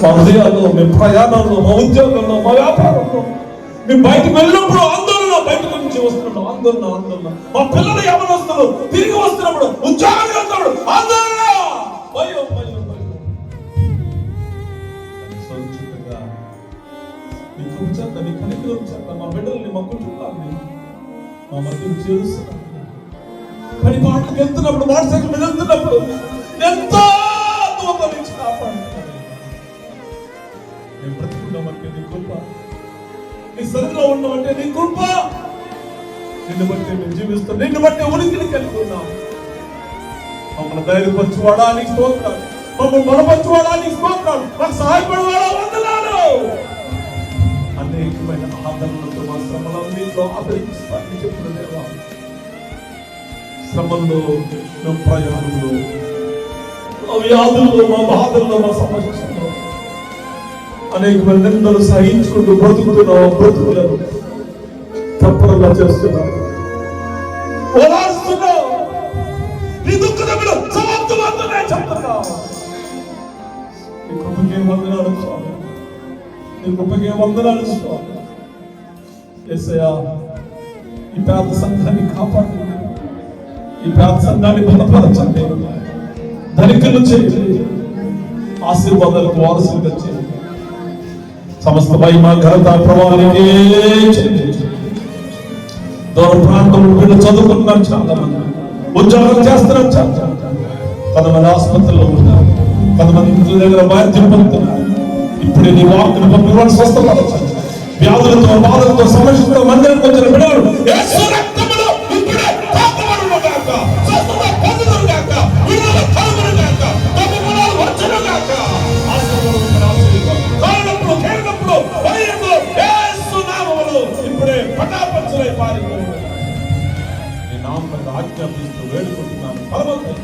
మా హృదయాల్లో మీ ప్రయాణంలో మా ఉద్యోగంలో మా వ్యాపారంలో మేము బయటకు వెళ్ళినప్పుడు ఆందోళన బయట నుంచి వస్తున్నాడు ఆందోళన ఆందోళన. మా పిల్లలు ఎవరు వస్తారు తిరిగి వస్తున్నప్పుడు ఉద్యోగానికి వెళ్తాడు ఆందోళన! భయం భయం భయం. సంచితంగా నీ కృప చేత నీ కనికరం చేత మా బిడ్డల్ని మా కుటుంబాన్ని మా మధ్య చేరుస్తున్నాను పని పాటలకు వెళ్తున్నప్పుడు మోటార్ సైకిల్ మీద వెళ్తున్నప్పుడు ఎంతో దూరం అంటే నీ కృప. నీ సరిలో ఉన్నామంటే నీ కృప. నిన్ను బట్టి మేము జీవిస్తాం నిన్ను బట్టి ఉనికిని కలిగి ఉన్నాం. మమ్మల్ని ధైర్యపరచువాడా? నీకు స్తోత్రాలు. మమ్మల్ని బలపరచువాడా? నీకు స్తోత్రాలు. మాకు సహాయపడవాడా? వందనాలు. అనేకమైన ఆదరణతో మా శ్రమలన్నింటిలో ఆదరిస్తానని చెప్పిన దేవా శ్రమంలో ప్రయాణంలో వ్యాధుల్లో మా బాధల్లో మా సమస్యల్లో అనేకమైన నిందలు సహించుకుంటూ బ్రతుకుతున్నావు బ్రతుకులను తప్పకుండా చేస్తున్నావు ఓదార్స్తున్నావు వందనాలు స్వామి. నీ వందనాలు స్వామి. ఈ పేద సంఘాన్ని కాపాడండి ఈ పేద సంఘాన్ని బలపరచండి. ధనికులు చేయండి. ఆశీర్వాదాలకు వారసులుగా చేయండి. సమస్త మహిమ ఘనత ప్రభావానికి దూర ప్రాంతం వీళ్ళు చదువుకుంటున్నారు చాలా మంది ఉద్యోగం చేస్తున్నారు చాలా కొంతమంది ఆసుపత్రిలో ఉన్నారు. కొంతమంది ఇంటి దగ్గర వైద్యం పొందుతున్నారు. ఇప్పుడు నీ వాక్కును పంపి వాళ్ళు స్వస్థపరచాలి వ్యాధులతో బాధలతో సమస్యలతో మందిరం వచ్చిన బిడ్డలు ஒரே பட்டாபஞ்சலை பாருங்கள் நாம் ஆட்சி அப்படின்னு வேண்டுகொண்டு நாம் பரவத்தை